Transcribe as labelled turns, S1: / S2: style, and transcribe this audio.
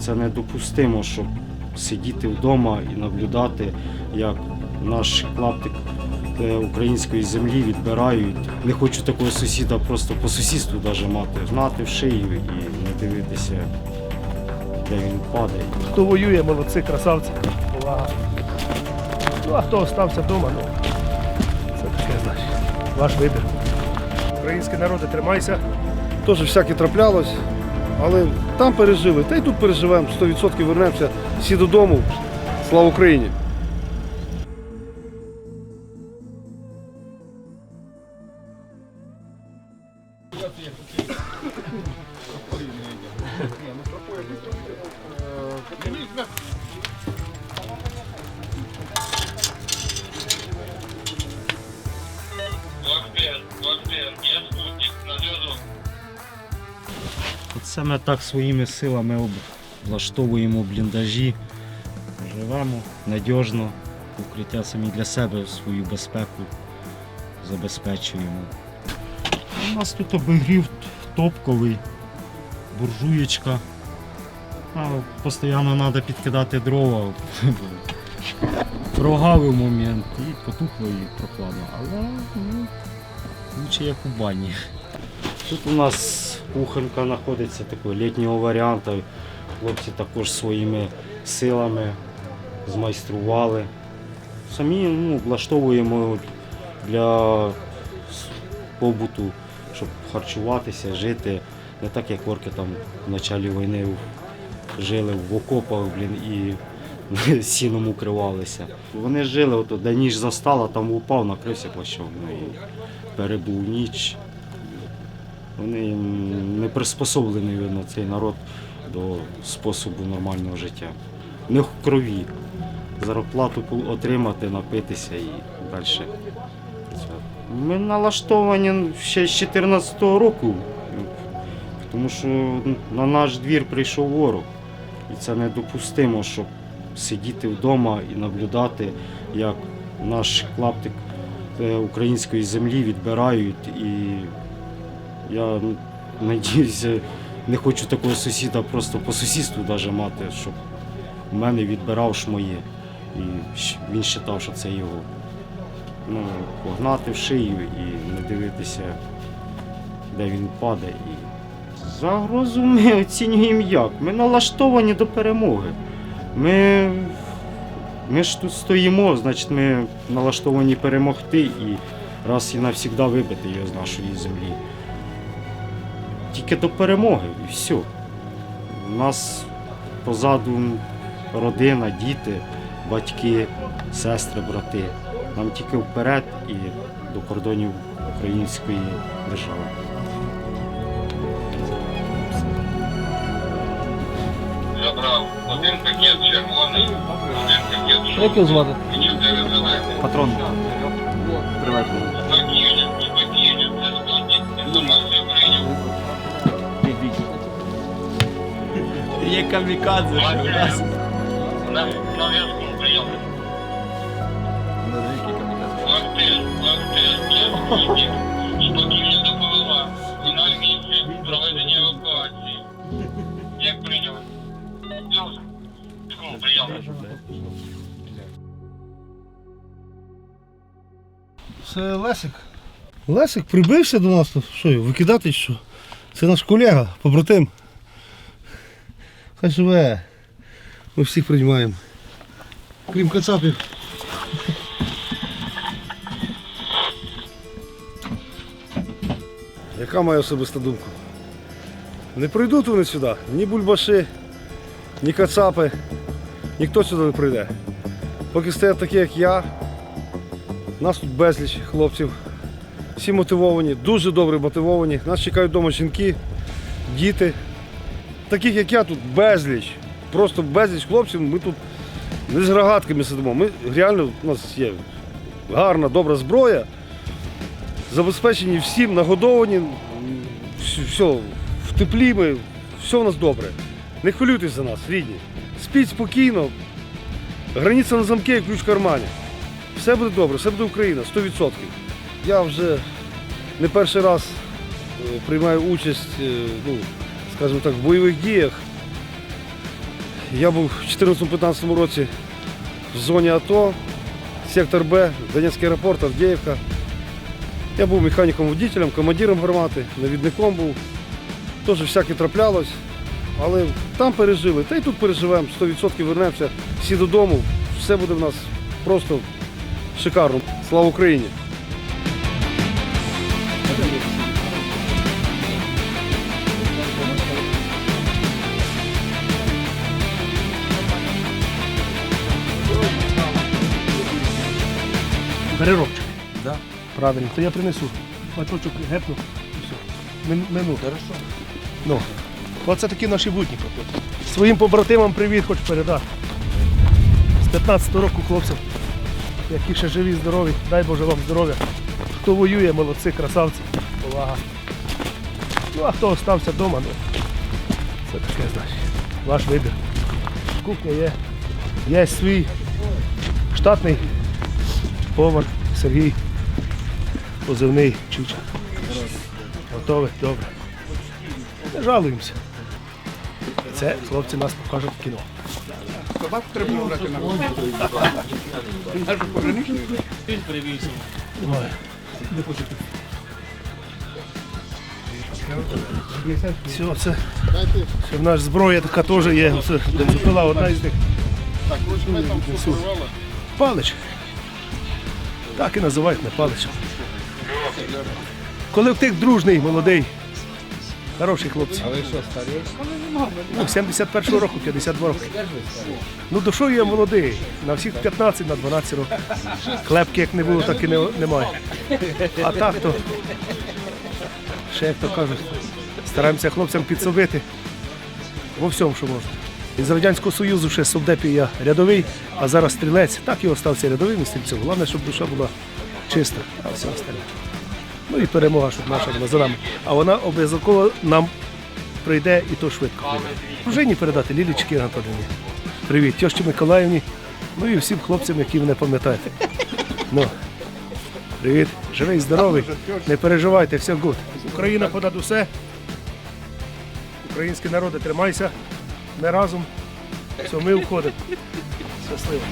S1: Це недопустимо, щоб сидіти вдома і наблюдати, як наш клаптик е, української землі відбирають. Не хочу такого сусіда просто по сусідству навіть мати, гнати в шию і не дивитися, де він падає.
S2: Хто воює, молодці, красавці. Увага. Ну, а хто остався вдома, ну це таке, значить. Ваш вибір. Українські народи, тримайся.
S3: Теж всяке траплялось, але там пережили, та й тут переживемо, 100% вернемося всі додому. Слава Україні!
S1: Саме так своїми силами об- влаштовуємо бліндажі, живемо надіжно, укриття самі для себе свою безпеку забезпечуємо. У нас тут обігрів топковий, буржуєчка. Постійно треба підкидати дрова. Прогавив момент і потухло і прохладно. Але ну, лучше як у бані. Тут у нас кухонька знаходиться такого літнього варіанту. Хлопці також своїми силами змайстрували. Самі ну, влаштовуємо для побуту, щоб харчуватися, жити. Не так, як орки там в початку війни жили в окопах блін, і сіном укривалися. Вони жили, от, де ніч застала, там упав, накрився плащом ну, і перебув ніч. Вони не приспособлені видно, цей народ до способу нормального життя. В в крові. Зарплату отримати, напитися і далі. Ми налаштовані ще з 2014 року, тому що на наш двір прийшов ворог. І це недопустимо, щоб сидіти вдома і наблюдати, як наш клаптик е, української землі відбирають і я надіюся, не хочу такого сусіда просто по сусідству навіть мати, щоб в мене відбирав ж моє. І він вважав, що це його. Ну, погнати в шию і не дивитися, де він падає. І... Загрозу ми оцінюємо як? Ми налаштовані до перемоги. Ми, ми ж тут стоїмо, значить ми налаштовані перемогти і раз і навсігда вибити його з нашої землі тільки до перемоги і все. У нас позаду родина, діти, батьки, сестри, брати. Нам тільки вперед і до кордонів української держави.
S4: Забрав один пакет червоний, один пакет
S5: Як його звати? Патрон.
S4: Спокійно,
S5: Є камікадзе у нас.
S4: На, на зв'язку прийом. Вахтер, Вахтер, є спутник, спокійно допомогла. Вона місце проведення евакуації. Як прийняли? Плюс. Прийом.
S3: Це Лесик. Лесик прибився до нас, то що викидати що? Це наш колега, побратим. Хай живе. Ми всіх приймаємо. Крім кацапів. Яка моя особиста думка? Не прийдуть вони сюди. Ні бульбаши, ні кацапи. Ніхто сюди не прийде. Поки стоять такі, як я, нас тут безліч хлопців. Всі мотивовані, дуже добре мотивовані. Нас чекають вдома жінки, діти. Таких як я тут безліч. Просто безліч хлопців. Ми тут не з рогатками сидимо. Ми реально у нас є гарна, добра зброя. Забезпечені всім, нагодовані, все, в теплі ми, все у нас добре. Не хвилюйтесь за нас, рідні. Спіть спокійно. Границя на замки і ключ в кармані. Все буде добре, все буде Україна, 100%. Я вже не перший раз е, приймаю участь, е, ну, скажімо так, в бойових діях. Я був в 2014-2015 році в зоні АТО, сектор Б, Донецький аеропорт, Авдіївка. Я був механіком-водителем, командиром гармати, навідником був. Теж всяке траплялось. Але там пережили, та й тут переживемо, 100% вернемося всі додому. Все буде в нас просто шикарно. Слава Україні!
S2: Бери робчик.
S5: Да.
S2: Правильно, то я принесу. Бачочок гепну. і все. Мин, минуту.
S5: Хорошо.
S2: Ну. Оце такі наші будні. проходять. Своїм побратимам привіт хоч передати. З 15-го року хлопцям, які ще живі, здорові, дай Боже вам здоров'я. Хто воює, молодці, красавці, повага. Ну а хто остався вдома, ну це таке значить. Ваш вибір. Кухня є. Є свій штатний повар Сергій. Позивний Чича. Готовий? Добре. Не жалуємося. Це хлопці нас покажуть в кіно. Ой. Все, це, це в нас зброя така теж є. Це бензопила одна із них. Несу. Палич. Так і називають не палич. Колектив дружний, молодий. Хороші хлопці.
S5: А ви що, старі?
S2: Ну, 71-го року, 52 роки. Ну, душою я молодий. На всіх 15, на 12 років. Клепки як не було, так і не, немає. А так то, ще як то кажуть, стараємося хлопцям підсобити во всьому, що можна. Із Радянського Союзу ще совдепі я рядовий, а зараз стрілець. Так і остався рядовим і стрільцем. Головне, щоб душа була чиста, а все остальне. Ну і перемога, щоб наша була за нами. А вона обов'язково нам прийде і то швидко прийде. Дружині передати Лілічки Анатоліївні. Привіт, тьощі Миколаївні. Ну і всім хлопцям, які мене пам'ятають. Ну, привіт, живий, здоровий. Не переживайте, все гуд. Україна понад усе. Українські народи, тримайся. Ми разом. Все, ми входимо. Щасливо.